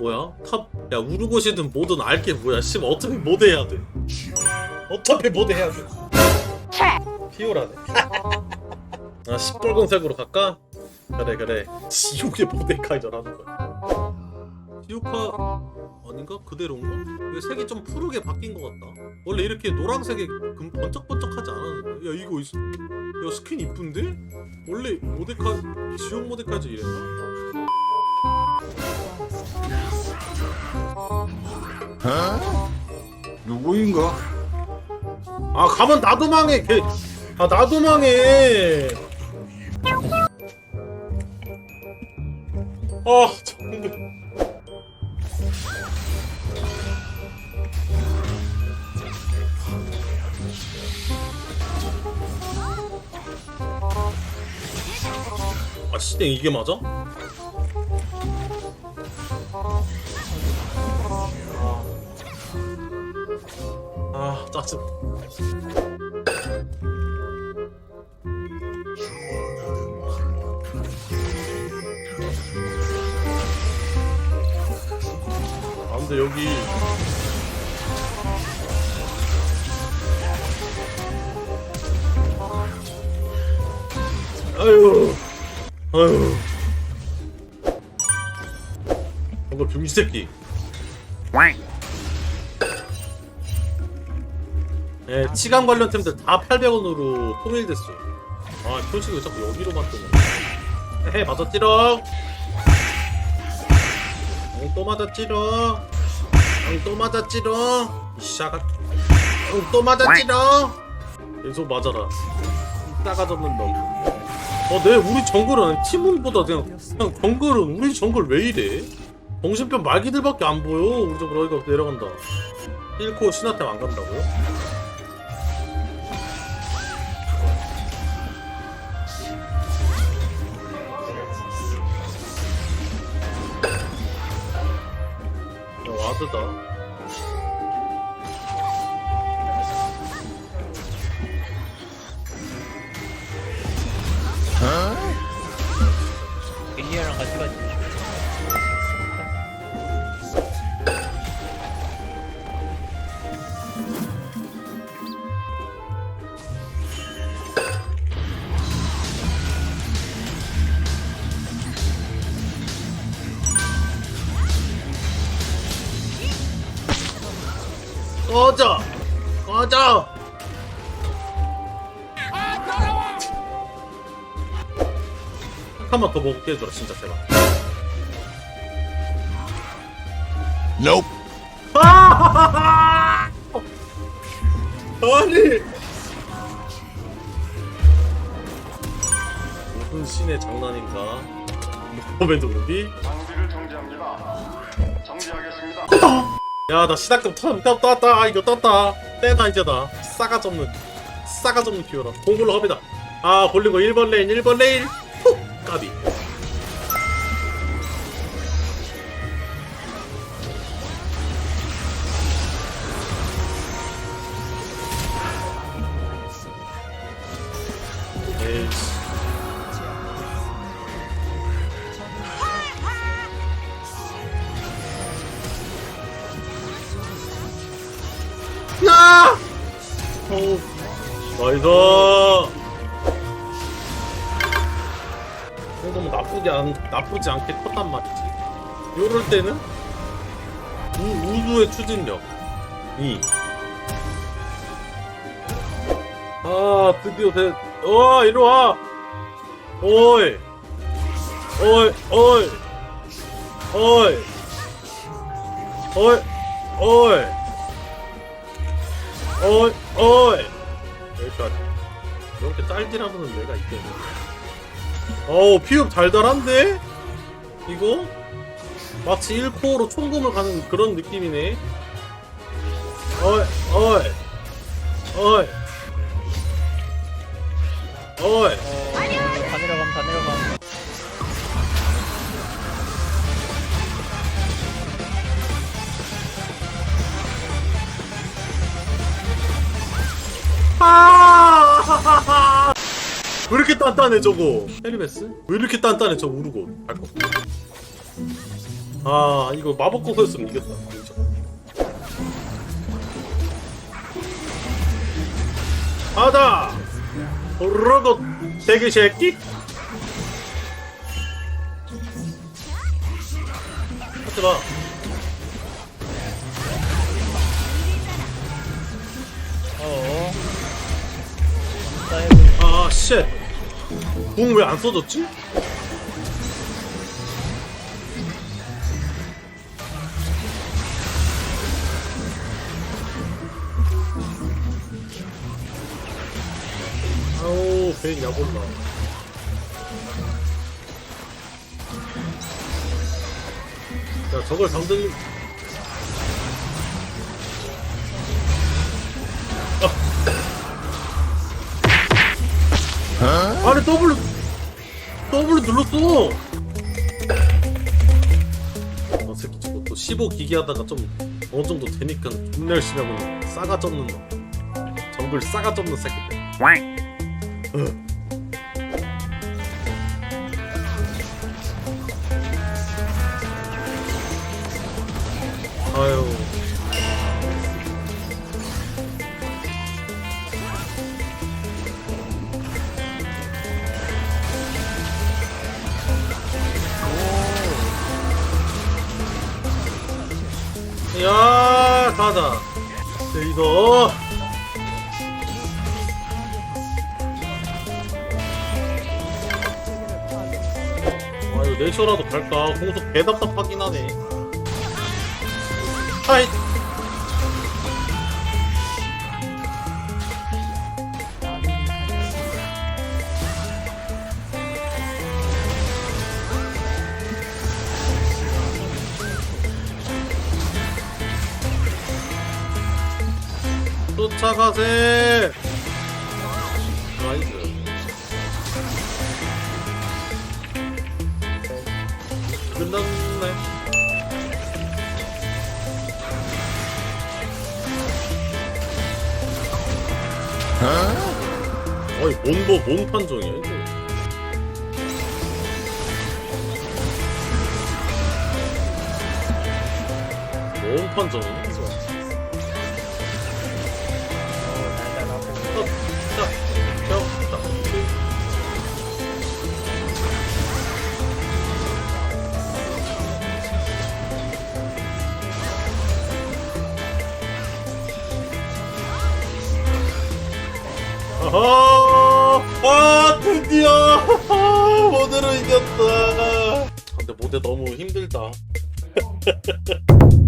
뭐야? 탑, 야, 우르고시든 뭐든 알게 뭐야. 씨, 어차피 모드 해야 돼. 어차피 모드 해야 돼. 피오라네. 아, 시뻘건색으로 갈까? 그래, 그래. 지옥의 모데카이저 하는 거야. 지옥화 아닌가? 그대로인가? 왜 색이 좀 푸르게 바뀐 것 같다. 원래 이렇게 노란색에 금 번쩍번쩍하지 않았는데. 야, 이거 있... 야, 스킨 이쁜데? 원래 모데카, 지옥 모데카이저 이랬나? 누구인가? 아 가면 나도 망해 걔. 아 나도 망해 아 정말 아 시댕 이게 맞아? 아 아 근데 여기 아유 아유 뭔가 병신 새끼 예, 치감 관련 템들 다 800원으로 통일됐어. 아, 표식이 왜 자꾸 여기로만 뜨냐. 헤헤, 맞았지롱. 응, 또 맞았지롱. 응, 또 맞았지롱. 이 샤가. 응, 또 맞았지롱. 계속 맞아라. 싸가 잡는 놈. 어, 내 우리 정글은 팀원보다 그냥, 그냥 정글은 우리 정글 왜 이래? 정신병 말기들밖에 안 보여. 우리 정글 어이가 내려간다. 1코 신화템 안 간다고? 야, 와드다. 릴리아랑 같이 가지. 꺼져! 꺼져! 한칸만 더 먹게 해줘라 진짜 제발 Nope. 아! 아니 무슨 신의 장난인가 모범의 도루비 장비를 정지합니다. 정지하겠습니다. 야나 시작점 터 떴다 떴다. 이거 떴다. 떼다 이제 나 싸가 접는 싸가 접는 피오라. 공굴로 합니다. 아 볼린 거 1번 레인 1번 레인 훅 까비 나이스. 이 정도면 나쁘지 않 나쁘지 않게 컸단 말이지. 요럴 때는 우, 우주의 추진력 2. 아 드디어 돼. 와 이리 와. 오이. 오이 오이. 오이. 오이. 오이. 어이 어이 여기까지 이렇게 짤질하면 내가 있겠네 어우 피흡 달달한데? 이거? 마치 1코어로 총금을 가는 그런 느낌이네 어이 어이 어이 어이 어, 다 내려감, 다 내려감. 아! 왜 이렇게 단단해 저거 헤리베스? 왜 이렇게 단단해 저 우르고 갈거 아 이거 마법 공소였으면 이겼다 진짜. 하다 로봇 대기 새끼 하지마 쉣궁왜 안 써졌지? 아우 베인 야골라 야 저걸 상대 아니 W W 눌렀어. 어 새끼 저거 또 15 기기 하다가 좀 어느 정도 되니까 존나 열심히 하면 싸가 접는 정글 싸가 접는 새끼들. 아 야 가자 레이더 아 이거 내셔라도 갈까? 공속 개 답답하긴 하네. 하이 쫓아가세. 나이스 끝났네. 어이 뭔뭐 뭔 판정이야 이거? 뭔 판정이야 근데 너무 힘들다.